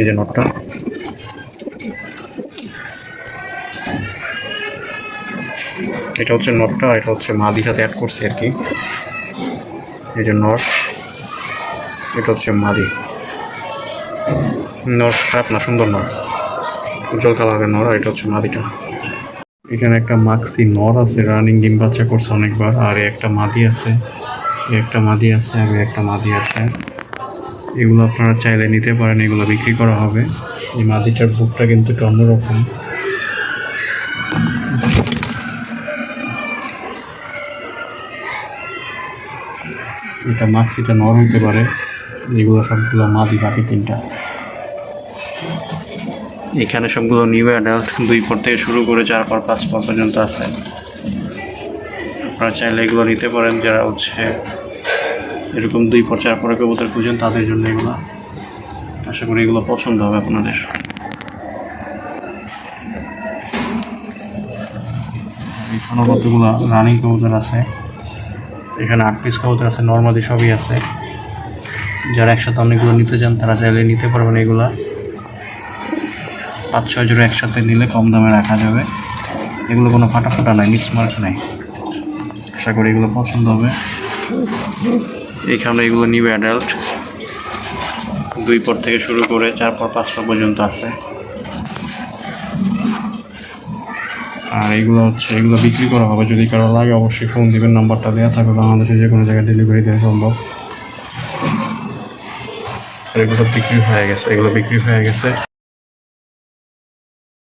এই যে নটটা। এটা হচ্ছে নটটা এটা হচ্ছে মাদির সাথে অ্যাড করছি আর কি। এই যে নট এটা হচ্ছে মাদি। নট খারাপ না, সুন্দর নট উজ্জ্বল কালারের নর এটা হচ্ছে মাদিটা। এখানে একটা মাক্সি নর আছে রানিং ডিম বাচ্চা করছে অনেকবার। আর একটা মাদি আছে একটা মাদি আছে, আর একটা মাদি আছে। এগুলো আপনারা চাইলে নিতে পারেন, এগুলো বিক্রি করা হবে। এই মাদিটার বুকটা কিন্তু একটু অন্যরকম। এটা মাক্সিটা নর হইতে পারে। এগুলো সবগুলো মাদি বাকি তিনটা। এখানে সবগুলো নিউ অ্যাডাল্ট দুই পর থেকে শুরু করে চার পর পাঁচ পর পর্যন্ত আছে। আপনারা চাইলে এগুলো নিতে পারেন, যারা হচ্ছে এরকম দুই পর, চার পরে কবুতর খুঁজেন, তাদের জন্য এগুলো আশা করি এগুলো পছন্দ হবে আপনাদের। এখানে কতগুলো রানিং কবুতর আছে। এখানে আট পিস কবুতর আছে নর্মালি সবই আছে। যারা একসাথে অনেকগুলো নিতে চান, তারা চাইলে নিতে পারবেন এগুলা। পাঁচ, ছয় জোড়া একসাথে নিলে কম দামে রাখা যাবে। এগুলো কোনো ফাটা ফাটা নাই মিসমার্ক নাই। আশা করি এগুলো পছন্দ হবে। এখানে এগুলো নিউ অ্যাডাল্ট দুই পর থেকে শুরু করে চার পর পাঁচ পর পর্যন্ত আছে। আর এগুলো হচ্ছে, এগুলো বিক্রি করা হবে। যদি কারও লাগে, অবশ্যই ফোন দিবেন নাম্বারটা দেওয়া থাকবে। বাংলাদেশে যে কোনো জায়গায় ডেলিভারি দেওয়া সম্ভব। এগুলো বিক্রি হয়ে গেছে, এগুলো বিক্রি হয়ে গেছে।